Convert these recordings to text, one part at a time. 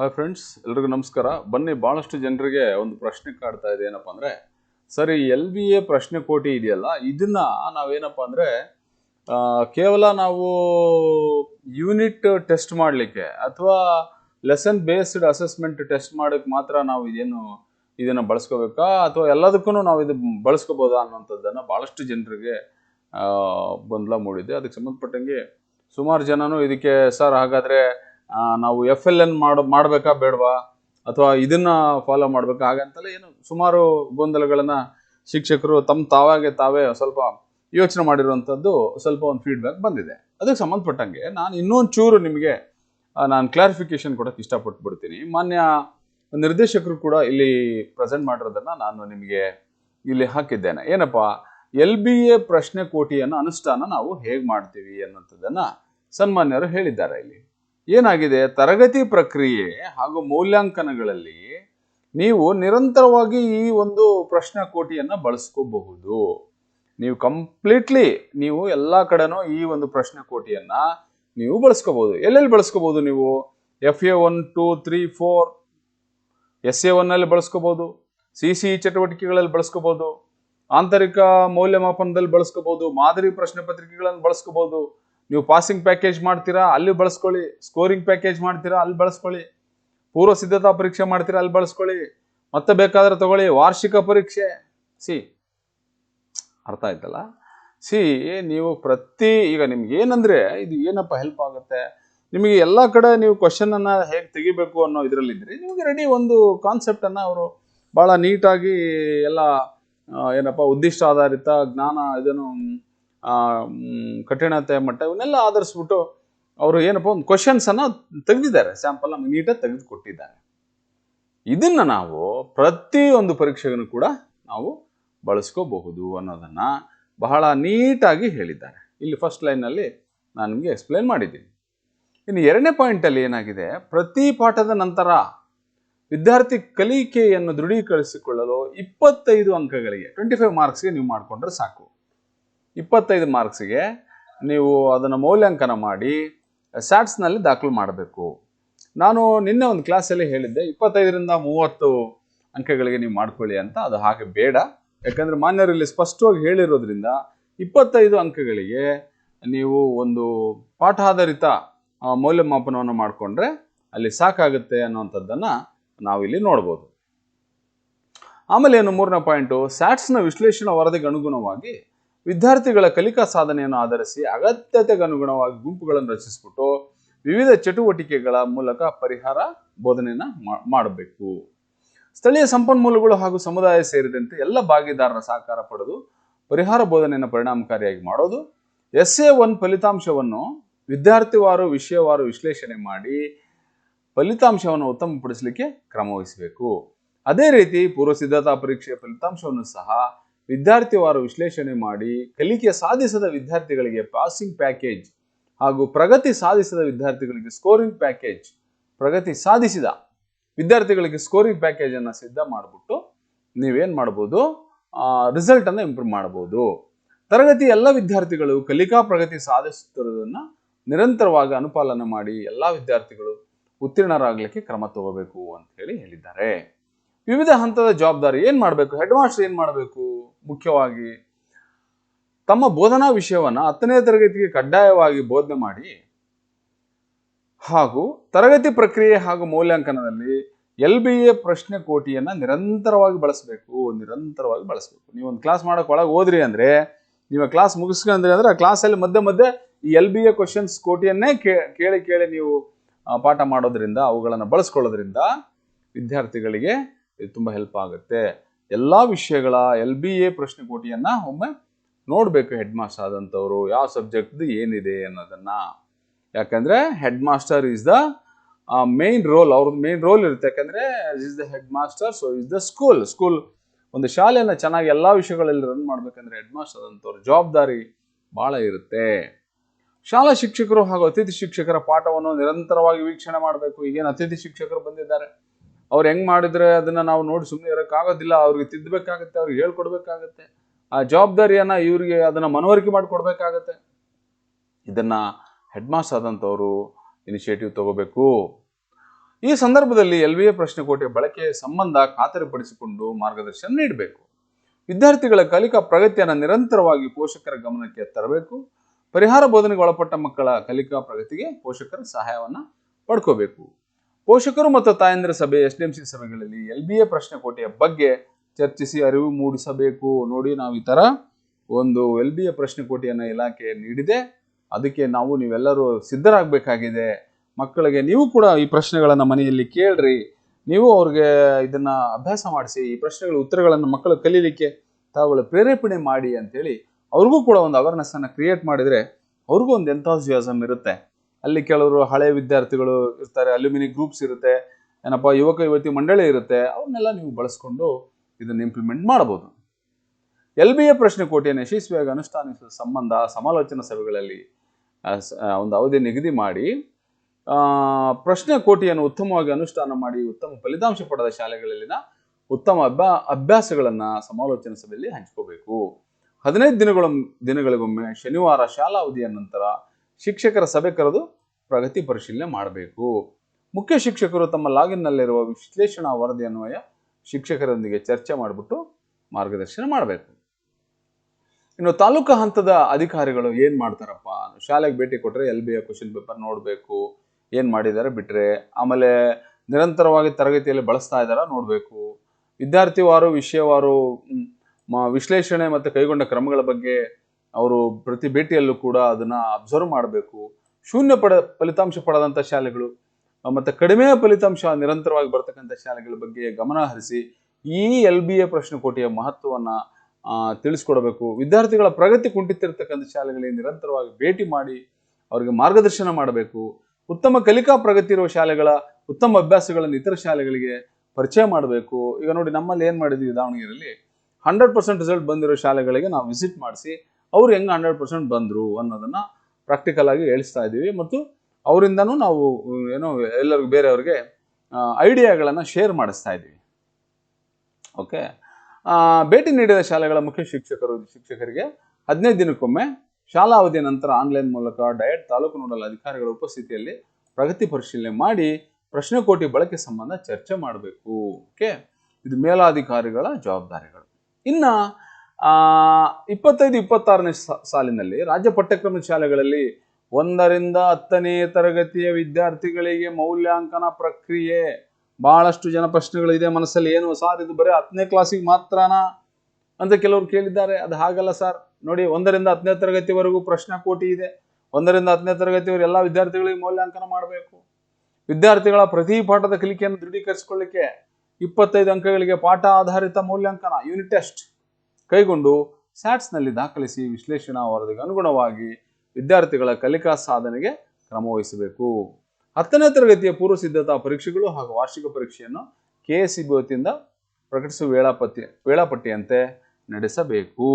Hi friends ಎಲ್ರಿಗೂ ನಮಸ್ಕಾರ. ಬನ್ನಿ ಭಾಳಷ್ಟು ಜನರಿಗೆ ಒಂದು ಪ್ರಶ್ನೆ ಕಾಡ್ತಾ ಇದೆ. ಏನಪ್ಪ ಅಂದರೆ, ಸರಿ ಎಲ್ ಬಿ ಎ ಪ್ರಶ್ನೆ ಕೋಟಿ ಇದೆಯಲ್ಲ, ಇದನ್ನ ನಾವೇನಪ್ಪ ಅಂದರೆ ಕೇವಲ ನಾವು ಯೂನಿಟ್ ಟೆಸ್ಟ್ ಮಾಡಲಿಕ್ಕೆ ಅಥವಾ ಲೆಸನ್ ಬೇಸ್ಡ್ ಅಸೆಸ್ಮೆಂಟ್ ಟೆಸ್ಟ್ ಮಾಡೋಕ್ಕೆ ಮಾತ್ರ ನಾವು ಇದೇನು ಇದನ್ನು ಬಳಸ್ಕೋಬೇಕಾ? ಅಥವಾ ಎಲ್ಲದಕ್ಕೂ ನಾವು ಇದು ಬಳಸ್ಕೋಬೋದಾ ಅನ್ನೋಂಥದ್ದನ್ನು ಭಾಳಷ್ಟು ಜನರಿಗೆ ಗೊಂದಲ ಮೂಡಿದೆ. ಅದಕ್ಕೆ ಸಂಬಂಧಪಟ್ಟಂಗೆ ಸುಮಾರು ಜನನೂ ಇದಕ್ಕೆ, ಸರ್, ಹಾಗಾದರೆ ನಾವು ಎಫ್ ಎಲ್ ಎನ್ ಮಾಡ, ಮಾಡಬೇಕಾ ಬೇಡವಾ? ಅಥವಾ ಇದನ್ನ ಫಾಲೋ ಮಾಡ್ಬೇಕಾ? ಹಾಗಂತಲೇ ಏನು ಸುಮಾರು ಗೊಂದಲಗಳನ್ನ ಶಿಕ್ಷಕರು ತಮ್ಮ ತಾವಾಗೆ ತಾವೇ ಸ್ವಲ್ಪ ಯೋಚನೆ ಮಾಡಿರುವಂಥದ್ದು ಸ್ವಲ್ಪ ಒಂದು ಫೀಡ್ಬ್ಯಾಕ್ ಬಂದಿದೆ. ಅದಕ್ಕೆ ಸಂಬಂಧಪಟ್ಟಂಗೆ ನಾನು ಇನ್ನೊಂದು ಚೂರು ನಿಮಗೆ ನಾನು ಕ್ಲಾರಿಫಿಕೇಶನ್ ಕೊಡೋಕ್ಕೆ ಇಷ್ಟಪಟ್ಟು ಬಿಡ್ತೀನಿ ಮಾನ್ಯ ನಿರ್ದೇಶಕರು ಕೂಡ ಇಲ್ಲಿ ಪ್ರೆಸೆಂಟ್ ಮಾಡಿರೋದನ್ನು ನಾನು ನಿಮಗೆ ಇಲ್ಲಿ ಹಾಕಿದ್ದೇನೆ. ಏನಪ್ಪ? ಎಲ್ ಬಿ ಎ ಪ್ರಶ್ನೆ ಕೋಟಿಯನ್ನು ಅನುಷ್ಠಾನ ನಾವು ಹೇಗೆ ಮಾಡ್ತೀವಿ ಅನ್ನೋಂಥದ್ದನ್ನು ಸನ್ಮಾನ್ಯರು ಹೇಳಿದ್ದಾರೆ ಇಲ್ಲಿ. ಏನಾಗಿದೆ? ತರಗತಿ ಪ್ರಕ್ರಿಯೆ ಹಾಗೂ ಮೌಲ್ಯಾಂಕನಗಳಲ್ಲಿ ನೀವು ನಿರಂತರವಾಗಿ ಈ ಒಂದು ಪ್ರಶ್ನೆ ಕೋಟಿಯನ್ನು ಬಳಸ್ಕೋಬಹುದು. ನೀವು ಕಂಪ್ಲೀಟ್ಲಿ ನೀವು ಎಲ್ಲ ಕಡೆನೂ ಈ ಒಂದು ಪ್ರಶ್ನೆ ಕೋಟಿಯನ್ನು ನೀವು ಬಳಸ್ಕೋಬಹುದು. ಎಲ್ಲೆಲ್ಲಿ ಬಳಸ್ಕೋಬಹುದು ನೀವು? F A one two three four S A ಒನ್ನಲ್ಲಿ ಬಳಸ್ಕೋಬಹುದು. ಸಿ ಸಿ ಚಟುವಟಿಕೆಗಳಲ್ಲಿ ಬಳಸ್ಕೋಬಹುದು. ಆಂತರಿಕ ಮೌಲ್ಯಮಾಪನದಲ್ಲಿ ಬಳಸ್ಕೋಬಹುದು. ಮಾದರಿ ಪ್ರಶ್ನೆ ಪತ್ರಿಕೆಗಳನ್ನು ಬಳಸ್ಕೋಬಹುದು. ನೀವು ಪಾಸಿಂಗ್ ಪ್ಯಾಕೇಜ್ ಮಾಡ್ತೀರಾ, ಅಲ್ಲಿ ಬಳಸ್ಕೊಳ್ಳಿ. ಸ್ಕೋರಿಂಗ್ ಪ್ಯಾಕೇಜ್ ಮಾಡ್ತೀರಾ, ಅಲ್ಲಿ ಬಳಸ್ಕೊಳ್ಳಿ. ಪೂರ್ವ ಸಿದ್ಧತಾ ಪರೀಕ್ಷೆ ಮಾಡ್ತೀರಾ, ಅಲ್ಲಿ ಬಳಸ್ಕೊಳ್ಳಿ. ಮತ್ತೆ ಬೇಕಾದ್ರೆ ತಗೊಳ್ಳಿ, ವಾರ್ಷಿಕ ಪರೀಕ್ಷೆ. ಸಿ, ಅರ್ಥ ಆಯ್ತಲ್ಲ? ಸಿ, ನೀವು ಪ್ರತಿ, ಈಗ ನಿಮ್ಗೆ ಏನಂದ್ರೆ, ಇದು ಏನಪ್ಪ ಹೆಲ್ಪ್ ಆಗುತ್ತೆ? ನಿಮಗೆ ಎಲ್ಲ ಕಡೆ ನೀವು ಕ್ವಶನ್ ಅನ್ನ ಹೇಗೆ ತೆಗಿಬೇಕು ಅನ್ನೋ ಇದರಲ್ಲಿದ್ದರೆ. ನಿಮಗೆ ರೆಡಿ ಒಂದು ಕಾನ್ಸೆಪ್ಟ್ ಅನ್ನ ಅವರು ಬಹಳ ನೀಟಾಗಿ ಎಲ್ಲ ಏನಪ್ಪ, ಉದ್ದಿಷ್ಟ ಆಧಾರಿತ ಜ್ಞಾನ ಇದನ್ನು ಕಠಿಣತೆ ಮಟ್ಟ ಇವನ್ನೆಲ್ಲ ಆಧರಿಸ್ಬಿಟ್ಟು ಅವರು ಏನಪ್ಪ, ಒಂದು ಕ್ವಶನ್ಸ್ ಅನ್ನ ತೆಗೆದಿದ್ದಾರೆ. ಸ್ಯಾಂಪಲ್ ನಮಗೆ ನೀಟಾಗಿ ತೆಗೆದು ಕೊಟ್ಟಿದ್ದಾರೆ ಇದನ್ನ ನಾವು ಪ್ರತಿಯೊಂದು ಪರೀಕ್ಷೆಗೂ ಕೂಡ ನಾವು ಬಳಸ್ಕೋಬಹುದು ಅನ್ನೋದನ್ನ ಬಹಳ ನೀಟಾಗಿ ಹೇಳಿದ್ದಾರೆ. ಇಲ್ಲಿ ಫಸ್ಟ್ ಲೈನಲ್ಲಿ ನಾನು ನಿಮಗೆ ಎಕ್ಸ್ಪ್ಲೈನ್ ಮಾಡಿದ್ದೀನಿ. ಇನ್ನು ಎರಡನೇ ಪಾಯಿಂಟಲ್ಲಿ ಏನಾಗಿದೆ? ಪ್ರತಿ ಪಾಠದ ನಂತರ ವಿದ್ಯಾರ್ಥಿ ಕಲಿಕೆಯನ್ನು ದೃಢೀಕರಿಸಿಕೊಳ್ಳಲು ಇಪ್ಪತ್ತೈದು ಅಂಕಗಳಿಗೆ ಟ್ವೆಂಟಿ ಫೈವ್ ಮಾರ್ಕ್ಸ್ಗೆ ನೀವು ಮಾಡಿಕೊಂಡ್ರೆ ಸಾಕು. ಇಪ್ಪತ್ತೈದು ಮಾರ್ಕ್ಸಿಗೆ ನೀವು ಅದನ್ನು ಮೌಲ್ಯಾಂಕನ ಮಾಡಿ ಸ್ಯಾಟ್ಸ್ನಲ್ಲಿ ದಾಖಲು ಮಾಡಬೇಕು. ನಾನು ನಿನ್ನೆ ಒಂದು ಕ್ಲಾಸಲ್ಲಿ ಹೇಳಿದ್ದೆ, ಇಪ್ಪತ್ತೈದರಿಂದ ಮೂವತ್ತು ಅಂಕಗಳಿಗೆ ನೀವು ಮಾಡ್ಕೊಳ್ಳಿ ಅಂತ. ಅದು ಹಾಗೆ ಬೇಡ. ಯಾಕಂದರೆ ಮಾನ್ಯರಲ್ಲಿ ಸ್ಪಷ್ಟವಾಗಿ ಹೇಳಿರೋದ್ರಿಂದ ಇಪ್ಪತ್ತೈದು ಅಂಕಗಳಿಗೆ ನೀವು ಒಂದು ಪಾಠಾಧಾರಿತ ಆಧಾರಿತ ಮೌಲ್ಯಮಾಪನವನ್ನು ಮಾಡಿಕೊಂಡ್ರೆ ಅಲ್ಲಿ ಸಾಕಾಗುತ್ತೆ ಅನ್ನುವಂಥದ್ದನ್ನು ನಾವಿಲ್ಲಿ ನೋಡ್ಬೋದು. ಆಮೇಲೆ ಏನು ಮೂರನೇ ಪಾಯಿಂಟು, ಸ್ಯಾಟ್ಸ್ನ ವಿಶ್ಲೇಷಣಾ ವರದಿಗೆ ಅನುಗುಣವಾಗಿ ವಿದ್ಯಾರ್ಥಿಗಳ ಕಲಿಕಾ ಸಾಧನೆಯನ್ನು ಆಧರಿಸಿ ಅಗತ್ಯತೆಗೆ ಅನುಗುಣವಾಗಿ ಗುಂಪುಗಳನ್ನು ರಚಿಸಿಬಿಟ್ಟು ವಿವಿಧ ಚಟುವಟಿಕೆಗಳ ಮೂಲಕ ಪರಿಹಾರ ಬೋಧನೆಯನ್ನ ಮಾಡಬೇಕು. ಸ್ಥಳೀಯ ಸಂಪನ್ಮೂಲಗಳು ಹಾಗೂ ಸಮುದಾಯ ಸೇರಿದಂತೆ ಎಲ್ಲ ಭಾಗಿದಾರರ ಸಹಕಾರ ಪಡೆದು ಪರಿಹಾರ ಬೋಧನೆಯನ್ನು ಪರಿಣಾಮಕಾರಿಯಾಗಿ ಮಾಡೋದು ಎಸ್ ಎ ಒನ್ ಫಲಿತಾಂಶವನ್ನು ವಿದ್ಯಾರ್ಥಿವಾರು, ವಿಷಯವಾರು ವಿಶ್ಲೇಷಣೆ ಮಾಡಿ ಫಲಿತಾಂಶವನ್ನು ಉತ್ತಮಪಡಿಸಲಿಕ್ಕೆ ಕ್ರಮವಹಿಸಬೇಕು. ಅದೇ ರೀತಿ ಪೂರ್ವ ಸಿದ್ಧತಾ ಪರೀಕ್ಷೆಯ ಫಲಿತಾಂಶವನ್ನು ಸಹ ವಿದ್ಯಾರ್ಥಿವಾರು ವಿಶ್ಲೇಷಣೆ ಮಾಡಿ ಕಲಿಕೆ ಸಾಧಿಸದ ವಿದ್ಯಾರ್ಥಿಗಳಿಗೆ ಪಾಸಿಂಗ್ ಪ್ಯಾಕೇಜ್ ಹಾಗೂ ಪ್ರಗತಿ ಸಾಧಿಸದ ವಿದ್ಯಾರ್ಥಿಗಳಿಗೆ ಸ್ಕೋರಿಂಗ್ ಪ್ಯಾಕೇಜ್ ಪ್ರಗತಿ ಸಾಧಿಸಿದ ವಿದ್ಯಾರ್ಥಿಗಳಿಗೆ ಸ್ಕೋರಿಂಗ್ ಪ್ಯಾಕೇಜ್ ಅನ್ನು ಸಿದ್ಧ ಮಾಡಿಬಿಟ್ಟು ನೀವೇನು ಮಾಡ್ಬೋದು ರಿಸಲ್ಟ್ ಅನ್ನು ಇಂಪ್ರೂವ್ ಮಾಡ್ಬೋದು. ತರಗತಿ ಎಲ್ಲ ವಿದ್ಯಾರ್ಥಿಗಳು ಕಲಿಕಾ ಪ್ರಗತಿ ಸಾಧಿಸುತ್ತಿರುವುದನ್ನು ನಿರಂತರವಾಗಿ ಅನುಪಾಲನೆ ಮಾಡಿ ಎಲ್ಲ ವಿದ್ಯಾರ್ಥಿಗಳು ಉತ್ತೀರ್ಣರಾಗಲಿಕ್ಕೆ ಕ್ರಮ ತಗೋಬೇಕು ಅಂತ ಹೇಳಿ ಹೇಳಿದ್ದಾರೆ. ವಿವಿಧ ಹಂತದ ಜವಾಬ್ದಾರಿ ಏನ್ ಮಾಡಬೇಕು? ಹೆಡ್ ಮಾಸ್ಟರ್ ಏನ್ ಮಾಡಬೇಕು? ಮುಖ್ಯವಾಗಿ ತಮ್ಮ ಬೋಧನಾ ವಿಷಯವನ್ನ ಹತ್ತನೇ ತರಗತಿಗೆ ಕಡ್ಡಾಯವಾಗಿ ಬೋಧನೆ ಮಾಡಿ ಹಾಗೂ ತರಗತಿ ಪ್ರಕ್ರಿಯೆ ಹಾಗೂ ಮೌಲ್ಯಾಂಕನದಲ್ಲಿ ಎಲ್ ಬಿ ಎ ಪ್ರಶ್ನೆ ಕೋಟಿಯನ್ನ ನಿರಂತರವಾಗಿ ಬಳಸಬೇಕು ನಿರಂತರವಾಗಿ ಬಳಸಬೇಕು. ನೀವೊಂದು ಕ್ಲಾಸ್ ಮಾಡೋಕೆ ಒಳಗೆ ಹೋದ್ರಿ ಅಂದ್ರೆ, ನೀವು ಕ್ಲಾಸ್ ಮುಗಿಸ್ಕೊಂಡ್ರಿ ಅಂದ್ರೆ ಆ ಕ್ಲಾಸಲ್ಲಿ ಮಧ್ಯೆ ಮಧ್ಯೆ ಈ ಎಲ್ ಬಿ ಎ ಕ್ವಶನ್ಸ್ ಕೋಟಿಯನ್ನೇ ಕೇಳಿ ಕೇಳಿ ನೀವು ಪಾಠ ಮಾಡೋದ್ರಿಂದ, ಅವುಗಳನ್ನು ಬಳಸ್ಕೊಳ್ಳೋದ್ರಿಂದ ವಿದ್ಯಾರ್ಥಿಗಳಿಗೆ ಇದು ತುಂಬ ಹೆಲ್ಪ್ ಆಗುತ್ತೆ. ಎಲ್ಲ ವಿಷಯಗಳ ಎಲ್ ಬಿ ಎ ಪ್ರಶ್ನೆ ಕೋಟಿಯನ್ನ ಒಮ್ಮೆ ನೋಡಬೇಕು ಹೆಡ್ ಮಾಸ್ಟರ್ ಆದಂಥವ್ರು, ಯಾವ ಸಬ್ಜೆಕ್ಟ್ದು ಏನಿದೆ ಅನ್ನೋದನ್ನ. ಯಾಕಂದ್ರೆ head master is the main role ಅವ್ರದ್ದು ಮೇನ್ ರೋಲ್ ಇರುತ್ತೆ. ಯಾಕಂದ್ರೆ is the head master so is the school school ಒಂದು ಶಾಲೆಯನ್ನು ಚೆನ್ನಾಗಿ ಎಲ್ಲ ವಿಷಯಗಳಲ್ಲಿ ರನ್ ಮಾಡ್ಬೇಕಂದ್ರೆ ಹೆಡ್ ಮಾಸ್ಟರ್ ಆದಂಥವ್ರ ಜವಾಬ್ದಾರಿ ಭಾಳ ಇರುತ್ತೆ. ಶಾಲಾ ಶಿಕ್ಷಕರು ಹಾಗೂ ಅತಿಥಿ ಶಿಕ್ಷಕರ ಪಾಠವನ್ನು ನಿರಂತರವಾಗಿ ವೀಕ್ಷಣೆ ಮಾಡಬೇಕು. ಈಗೇನು ಅತಿಥಿ ಶಿಕ್ಷಕರು ಬಂದಿದ್ದಾರೆ. ಅವ್ರು ಹೆಂಗ್ ಮಾಡಿದ್ರೆ ಅದನ್ನ ನಾವು ನೋಡಿ ಸುಮ್ಮನೆ ಇರೋಕ್ಕಾಗೋದಿಲ್ಲ. ಅವ್ರಿಗೆ ತಿದ್ದಬೇಕಾಗತ್ತೆ ಅವ್ರಿಗೆ ಹೇಳ್ಕೊಡ್ಬೇಕಾಗತ್ತೆ. ಆ ಜವಾಬ್ದಾರಿಯನ್ನ ಇವ್ರಿಗೆ ಅದನ್ನ ಮನವರಿಕೆ ಮಾಡಿಕೊಡ್ಬೇಕಾಗತ್ತೆ. ಇದನ್ನ ಹೆಡ್ ಮಾಸ್ಟರ್ ಆದಂಥವರು ಇನಿಷಿಯೇಟಿವ್ ತಗೋಬೇಕು. ಈ ಸಂದರ್ಭದಲ್ಲಿ ಎಲ್ ವಿ ಎ ಪ್ರಶ್ನೆಕೋಟೆ ಬಳಕೆ ಸಂಬಂಧ ಖಾತರಿಪಡಿಸಿಕೊಂಡು ಮಾರ್ಗದರ್ಶನ ನೀಡಬೇಕು. ವಿದ್ಯಾರ್ಥಿಗಳ ಕಲಿಕಾ ಪ್ರಗತಿಯನ್ನು ನಿರಂತರವಾಗಿ ಪೋಷಕರ ಗಮನಕ್ಕೆ ತರಬೇಕು. ಪರಿಹಾರ ಬೋಧನೆಗೆ ಒಳಪಟ್ಟ ಮಕ್ಕಳ ಕಲಿಕಾ ಪ್ರಗತಿಗೆ ಪೋಷಕರ ಸಹಾಯವನ್ನು ಪಡ್ಕೋಬೇಕು. ಪೋಷಕರು ಮತ್ತು ತಾಯಂದಿರ ಸಭೆ, ಎಸ್ ಡಿ ಎಂ ಸಿ ಸಭೆಗಳಲ್ಲಿ ಎಲ್ ಬಿ ಎ ಪ್ರಶ್ನೆಕೋಟೆಯ ಬಗ್ಗೆ ಚರ್ಚಿಸಿ ಅರಿವು ಮೂಡಿಸಬೇಕು. ನೋಡಿ, ನಾವು ಈ ಥರ ಒಂದು ಎಲ್ ಬಿ ಎ ಪ್ರಶ್ನೆಕೋಟೆಯನ್ನು ಇಲಾಖೆ ನೀಡಿದೆ. ಅದಕ್ಕೆ ನಾವು ನೀವೆಲ್ಲರೂ ಸಿದ್ಧರಾಗಬೇಕಾಗಿದೆ. ಮಕ್ಕಳಿಗೆ ನೀವು ಕೂಡ ಈ ಪ್ರಶ್ನೆಗಳನ್ನು ಮನೆಯಲ್ಲಿ ಕೇಳ್ರಿ. ನೀವು ಅವ್ರಿಗೆ ಇದನ್ನ ಅಭ್ಯಾಸ ಮಾಡಿಸಿ, ಈ ಪ್ರಶ್ನೆಗಳ ಉತ್ತರಗಳನ್ನು ಮಕ್ಕಳು ಕಲೀಲಿಕ್ಕೆ ತಾವುಗಳ ಪ್ರೇರೇಪಣೆ ಮಾಡಿ ಅಂತೇಳಿ ಅವ್ರಿಗೂ ಕೂಡ ಒಂದು ಅವೇರ್ನೆಸ್ ಅನ್ನ ಕ್ರಿಯೇಟ್ ಮಾಡಿದ್ರೆ ಅವ್ರಿಗೂ ಒಂದು ಎಂಥಾಸಿಯಾಸಮ್ ಇರುತ್ತೆ. ಅಲ್ಲಿ ಕೆಲವರು ಹಳೆ ವಿದ್ಯಾರ್ಥಿಗಳು ಇರ್ತಾರೆ, ಅಲ್ಯೂಮಿನಿ ಗ್ರೂಪ್ಸ್ ಇರುತ್ತೆ, ಏನಪ್ಪ, ಯುವಕ, ಯುವತಿ ಮಂಡಳಿ ಇರುತ್ತೆ, ಅವನ್ನೆಲ್ಲ ನೀವು ಬಳಸ್ಕೊಂಡು ಇದನ್ನು ಇಂಪ್ಲಿಮೆಂಟ್ ಮಾಡಬಹುದು ಎಲ್ ಬಿ ಎ ಪ್ರಶ್ನೆ ಕೋಟೆಯನ್ನು ಯಶಸ್ವಿಯಾಗಿ ಅನುಷ್ಠಾನಿಸುವ ಸಂಬಂಧ ಸಮಾಲೋಚನಾ ಸಭೆಗಳಲ್ಲಿ ಒಂದು ಅವಧಿ ನಿಗದಿ ಮಾಡಿ ಪ್ರಶ್ನೆ ಕೋಟಿಯನ್ನು ಉತ್ತಮವಾಗಿ ಅನುಷ್ಠಾನ ಮಾಡಿ ಉತ್ತಮ ಫಲಿತಾಂಶ ಪಡೆದ ಶಾಲೆಗಳಲ್ಲಿನ ಉತ್ತಮ ಅಭ್ಯಾ, ಅಭ್ಯಾಸಗಳನ್ನು ಸಮಾಲೋಚನಾ ಸಭೆಯಲ್ಲಿ ಹಂಚ್ಕೋಬೇಕು. ಹದಿನೈದು ದಿನಗಳ, ದಿನಗಳಿಗೊಮ್ಮೆ ಶನಿವಾರ ಶಾಲಾ ಅವಧಿಯ ನಂತರ ಶಿಕ್ಷಕರ ಸಭೆ ಕರೆದು ಪ್ರಗತಿ ಪರಿಶೀಲನೆ ಮಾಡಬೇಕು. ಮುಖ್ಯ ಶಿಕ್ಷಕರು ತಮ್ಮ ಲಾಗಿನ್ನಲ್ಲಿರುವ ವಿಶ್ಲೇಷಣಾ ವರದಿ ಅನ್ವಯ ಶಿಕ್ಷಕರೊಂದಿಗೆ ಚರ್ಚೆ ಮಾಡಿಬಿಟ್ಟು ಮಾರ್ಗದರ್ಶನ ಮಾಡಬೇಕು. ಇನ್ನು ತಾಲೂಕು ಹಂತದ ಅಧಿಕಾರಿಗಳು ಏನು ಮಾಡ್ತಾರಪ್ಪ? ಶಾಲೆಗೆ ಭೇಟಿ ಕೊಟ್ಟರೆ L B A question paper ನೋಡಬೇಕು. ಏನು ಮಾಡಿದ್ದಾರೆ ಬಿಟ್ಟರೆ ಆಮೇಲೆ ನಿರಂತರವಾಗಿ ತರಗತಿಯಲ್ಲಿ ಬಳಸ್ತಾ ಇದ್ದಾರಾ ನೋಡಬೇಕು. ವಿದ್ಯಾರ್ಥಿವಾರು, ವಿಷಯವಾರು ವಿಶ್ಲೇಷಣೆ ಮತ್ತು ಕೈಗೊಂಡ ಕ್ರಮಗಳ ಬಗ್ಗೆ ಅವರು ಪ್ರತಿ ಭೇಟಿಯಲ್ಲೂ ಕೂಡ ಅದನ್ನ ಅಬ್ಸರ್ವ್ ಮಾಡಬೇಕು. ಶೂನ್ಯ ಪಡ, ಫಲಿತಾಂಶ ಪಡೆದಂಥ ಶಾಲೆಗಳು, ಮತ್ತೆ ಕಡಿಮೆ ಫಲಿತಾಂಶ ನಿರಂತರವಾಗಿ ಬರ್ತಕ್ಕಂಥ ಶಾಲೆಗಳ ಬಗ್ಗೆ ಗಮನ ಹರಿಸಿ ಈ ಎಲ್ ಬಿ ಎ ಮಹತ್ವವನ್ನ ತಿಳಿಸ್ಕೊಡಬೇಕು ತಿಳಿಸ್ಕೊಡ್ಬೇಕು. ವಿದ್ಯಾರ್ಥಿಗಳ ಪ್ರಗತಿ ಕುಂಠಿತಿರ್ತಕ್ಕಂಥ ಶಾಲೆಗಳಿಗೆ ನಿರಂತರವಾಗಿ ಭೇಟಿ ಮಾಡಿ ಅವರಿಗೆ ಮಾರ್ಗದರ್ಶನ ಮಾಡಬೇಕು. ಉತ್ತಮ ಕಲಿಕಾ ಪ್ರಗತಿ ಇರುವ ಶಾಲೆಗಳ, ಉತ್ತಮ ಅಭ್ಯಾಸಗಳನ್ನು ಇತರ ಶಾಲೆಗಳಿಗೆ ಪರಿಚಯ ಮಾಡಬೇಕು. ಈಗ ನೋಡಿ ನಮ್ಮಲ್ಲಿ ಏನು ಮಾಡಿದ್ವಿ, ದಾವಣಗೆರೆಯಲ್ಲಿ? ಹಂಡ್ರೆಡ್ ಪರ್ಸೆಂಟ್ ರಿಸಲ್ಟ್ ಬಂದಿರೋ ಶಾಲೆಗಳಿಗೆ ನಾವು ವಿಸಿಟ್ ಮಾಡಿಸಿ ಅವ್ರು ಹೆಂಗೆ ಹಂಡ್ರೆಡ್ ಪರ್ಸೆಂಟ್ ಬಂದರು ಅನ್ನೋದನ್ನು ಪ್ರಾಕ್ಟಿಕಲ್ ಆಗಿ ಹೇಳಿಸ್ತಾ ಇದ್ದೀವಿ ಮತ್ತು ಅವರಿಂದನೂ ನಾವು ಏನೋ ಎಲ್ಲರಿಗೂ ಬೇರೆಯವ್ರಿಗೆ ಐಡಿಯಾಗಳನ್ನು ಶೇರ್ ಮಾಡಿಸ್ತಾ ಇದ್ದೀವಿ ಓಕೆ ಭೇಟಿ ನೀಡಿದ ಶಾಲೆಗಳ ಮುಖ್ಯ ಶಿಕ್ಷಕರು, ಶಿಕ್ಷಕರಿಗೆ ಹದಿನೈದು ದಿನಕ್ಕೊಮ್ಮೆ ಶಾಲಾ ಅವಧಿಯ ನಂತರ ಆನ್ಲೈನ್ ಮೂಲಕ ಡಯಟ್ ತಾಲೂಕು ನೋಡಲ್ ಅಧಿಕಾರಿಗಳ ಉಪಸ್ಥಿತಿಯಲ್ಲಿ ಪ್ರಗತಿ ಪರಿಶೀಲನೆ ಮಾಡಿ ಪ್ರಶ್ನೆಕೋಟಿ ಬಳಕೆ ಸಂಬಂಧ ಚರ್ಚೆ ಮಾಡಬೇಕು. ಓಕೆ ಇದು ಮೇಲಾಧಿಕಾರಿಗಳ ಜವಾಬ್ದಾರಿಗಳು. ಇನ್ನ ಇಪ್ಪತ್ತೈದು, ಇಪ್ಪತ್ತಾರನೇ ಸಾಲಿನಲ್ಲಿ ರಾಜ್ಯ ಪಠ್ಯಕ್ರಮ ಶಾಲೆಗಳಲ್ಲಿ ಒಂದರಿಂದ ಹತ್ತನೇ ತರಗತಿಯ ವಿದ್ಯಾರ್ಥಿಗಳಿಗೆ ಮೌಲ್ಯಾಂಕನ ಪ್ರಕ್ರಿಯೆ. ಬಹಳಷ್ಟು ಜನ ಪ್ರಶ್ನೆಗಳು ಇದೆ ಮನಸ್ಸಲ್ಲಿ ಏನು ಸರ್, ಇದು ಬರೀ ಹತ್ತನೇ ಕ್ಲಾಸಿಗೆ ಮಾತ್ರನಾ ಅಂತ ಕೆಲವರು ಕೇಳಿದ್ದಾರೆ. ಅದು ಹಾಗಲ್ಲ ಸರ್. ನೋಡಿ, ಒಂದರಿಂದ ಹತ್ತನೇ ತರಗತಿವರೆಗೂ ಪ್ರಶ್ನೆ ಕೋಟಿ ಇದೆ. ಒಂದರಿಂದ ಹತ್ತನೇ ತರಗತಿಯವರು ಎಲ್ಲ ವಿದ್ಯಾರ್ಥಿಗಳಿಗೆ ಮೌಲ್ಯಾಂಕನ ಮಾಡಬೇಕು. ವಿದ್ಯಾರ್ಥಿಗಳ ಪ್ರತಿ ಪಾಠದ ಕಲಿಕೆಯನ್ನು ದೃಢೀಕರಿಸಿಕೊಳ್ಳಿಕ್ಕೆ ಇಪ್ಪತ್ತೈದು ಅಂಕಗಳಿಗೆ ಪಾಠ ಆಧಾರಿತ ಮೌಲ್ಯಾಂಕನ, ಯೂನಿಟ್ ಟೆಸ್ಟ್. ಕೈಗೊಂಡು ಸ್ಯಾಟ್ಸ್ನಲ್ಲಿ ದಾಖಲಿಸಿ ವಿಶ್ಲೇಷಣಾ ವರದಿಗೆ ಅನುಗುಣವಾಗಿ ವಿದ್ಯಾರ್ಥಿಗಳ ಕಲಿಕಾ ಸಾಧನೆಗೆ ಕ್ರಮವಹಿಸಬೇಕು ಹತ್ತನೇ ತರಗತಿಯ ಪೂರ್ವ ಸಿದ್ಧತಾ ಪರೀಕ್ಷೆಗಳು ಹಾಗೂ ವಾರ್ಷಿಕ ಪರೀಕ್ಷೆಯನ್ನು ಕೆ ಎಸ್ ಸಿ ಪ್ರಕಟಿಸುವ ವೇಳಾಪಟ್ಟಿ ವೇಳಾಪಟ್ಟಿಯಂತೆ ನಡೆಸಬೇಕು.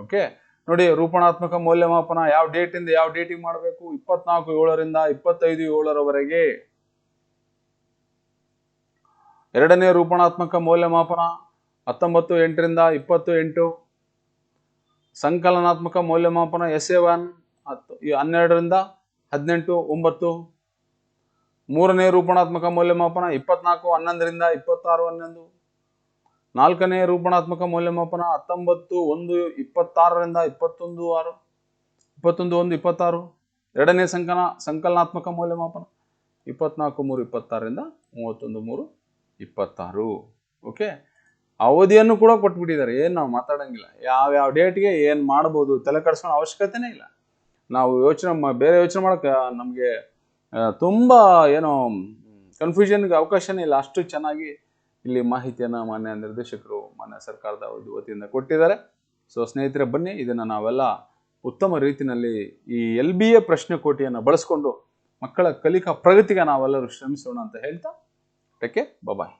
ಓಕೆ? ನೋಡಿ, ರೂಪಣಾತ್ಮಕ ಮೌಲ್ಯಮಾಪನ ಯಾವ ಡೇಟಿಂದ ಯಾವ ಡೇಟಿಗೆ ಮಾಡಬೇಕು? ಇಪ್ಪತ್ನಾಲ್ಕು ಏಳರಿಂದ ಇಪ್ಪತ್ತೈದು ಏಳರವರೆಗೆ. ಎರಡನೇ ರೂಪಣಾತ್ಮಕ ಮೌಲ್ಯಮಾಪನ ಹತ್ತೊಂಬತ್ತು ಎಂಟರಿಂದ ಇಪ್ಪತ್ತು ಎಂಟು. ಸಂಕಲನಾತ್ಮಕ ಮೌಲ್ಯಮಾಪನ ಎಸ್ ಎ ಒನ್ ಹತ್ತು ಹನ್ನೆರಡರಿಂದ ಹದಿನೆಂಟು, ಒಂಬತ್ತು. ಮೂರನೇ ರೂಪಣಾತ್ಮಕ ಮೌಲ್ಯಮಾಪನ ಇಪ್ಪತ್ನಾಲ್ಕು, ಹನ್ನೊಂದರಿಂದ ಇಪ್ಪತ್ತಾರು, ಹನ್ನೊಂದು. ನಾಲ್ಕನೇ ರೂಪಣಾತ್ಮಕ ಮೌಲ್ಯಮಾಪನ ಹತ್ತೊಂಬತ್ತು, ಒಂದು, ಇಪ್ಪತ್ತಾರರಿಂದ ಇಪ್ಪತ್ತೊಂದು, ಆರು. ಇಪ್ಪತ್ತೊಂದು, ಒಂದು, ಇಪ್ಪತ್ತಾರು. ಎರಡನೇ ಸಂಕಲ, ಸಂಕಲನಾತ್ಮಕ ಮೌಲ್ಯಮಾಪನ ಇಪ್ಪತ್ನಾಲ್ಕು, ಮೂರು, ಇಪ್ಪತ್ತಾರರಿಂದ ಮೂವತ್ತೊಂದು, ಮೂರು, ಇಪ್ಪತ್ತಾರು. ಓಕೆ ಅವಧಿಯನ್ನು ಕೂಡ ಕೊಟ್ಬಿಟ್ಟಿದ್ದಾರೆ. ಏನು ನಾವು ಮಾತಾಡಂಗಿಲ್ಲ. ಯಾವ ಯಾವ ಡೇಟ್ಗೆ ಏನು ಮಾಡ್ಬೋದು ತಲೆ ಕಡಿಸ್ಕೊಳ್ಳೋ ಅವಶ್ಯಕತೆನೇ ಇಲ್ಲ. ನಾವು ಯೋಚನೆ ಬೇರೆ ಯೋಚನೆ ಮಾಡೋಕೆ ನಮಗೆ ತುಂಬ ಏನೋ ಕನ್ಫ್ಯೂಷನ್ಗೆ ಅವಕಾಶನೇ ಇಲ್ಲ. ಅಷ್ಟು ಚೆನ್ನಾಗಿ ಇಲ್ಲಿ ಮಾಹಿತಿಯನ್ನು ಮಾನ್ಯ ನಿರ್ದೇಶಕರು, ಮಾನ್ಯ ಸರ್ಕಾರದ ವತಿಯಿಂದ ಕೊಟ್ಟಿದ್ದಾರೆ. ಸೊ ಸ್ನೇಹಿತರೆ, ಬನ್ನಿ. ಇದನ್ನು ನಾವೆಲ್ಲ ಉತ್ತಮ ರೀತಿಯಲ್ಲಿ ಈ ಎಲ್ ಬಿ ಎ ಪ್ರಶ್ನೆ ಕೋಟಿಯನ್ನು ಬಳಸ್ಕೊಂಡು ಮಕ್ಕಳ ಕಲಿಕಾ ಪ್ರಗತಿಗೆ ನಾವೆಲ್ಲರೂ ಶ್ರಮಿಸೋಣ ಅಂತ ಹೇಳ್ತಾ ಟೆಕ್ಕೆ ಬಾಯ್